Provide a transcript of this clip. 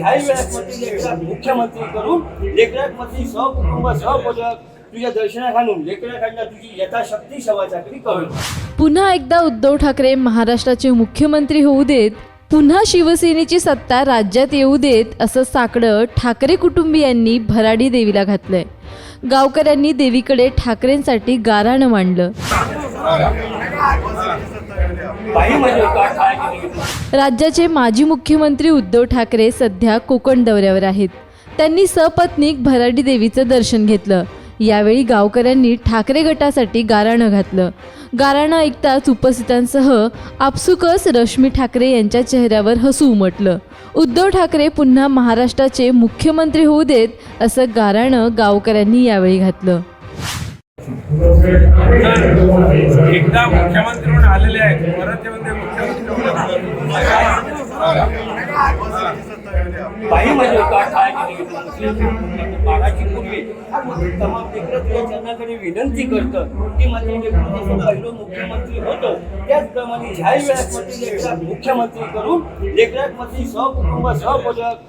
ज्या वेळात लेकरात मुख्यमंत्री करून लेकरात मध्ये सहकुटुंब सहपदक तुझ्या दर्शना घालून लेकराकडनं तुझी यथाशक्ती सेवा चाकरी करून पुन्हा एकदा उद्धव ठाकरे महाराष्ट्राचे मुख्यमंत्री होऊ देत पुन्हा शिवसेनेची सत्ता राज्यात येऊ देत असं साकडं ठाकरे कुटुंबियांनी भराडी देवीला घातलंय. गावकऱ्यांनी देवीकडे ठाकरेंसाठी गाराणं मांडलं. राज्याचे माजी मुख्यमंत्री उद्धव ठाकरे सध्या कोकण दौऱ्यावर आहेत. त्यांनी सपत्नीक भराडी देवीचं दर्शन घेतलं. यावेळी गावकऱ्यांनी ठाकरे गटासाठी गाराणं घातलं. गाराणं ऐकताच उपस्थितांसह आपसुकच रश्मी ठाकरे यांच्या चेहऱ्यावर हसू उमटलं. उद्धव ठाकरे पुन्हा महाराष्ट्राचे मुख्यमंत्री होऊ देत असं गाराणं गावकऱ्यांनी यावेळी घातलं. एकदा मुख्यमंत्री म्हणून आलेले आहेत. परत ते मुख्यमंत्री म्हणजे काय बाळाची पूर्वी तमाम चरणाकडे विनंती करतं. की माझे जे पहिलं मुख्यमंत्री होतं. त्याचप्रमाणे ह्या वेळात मुख्यमंत्री करून लेकरात मध्ये सहकुटुंब सहपदक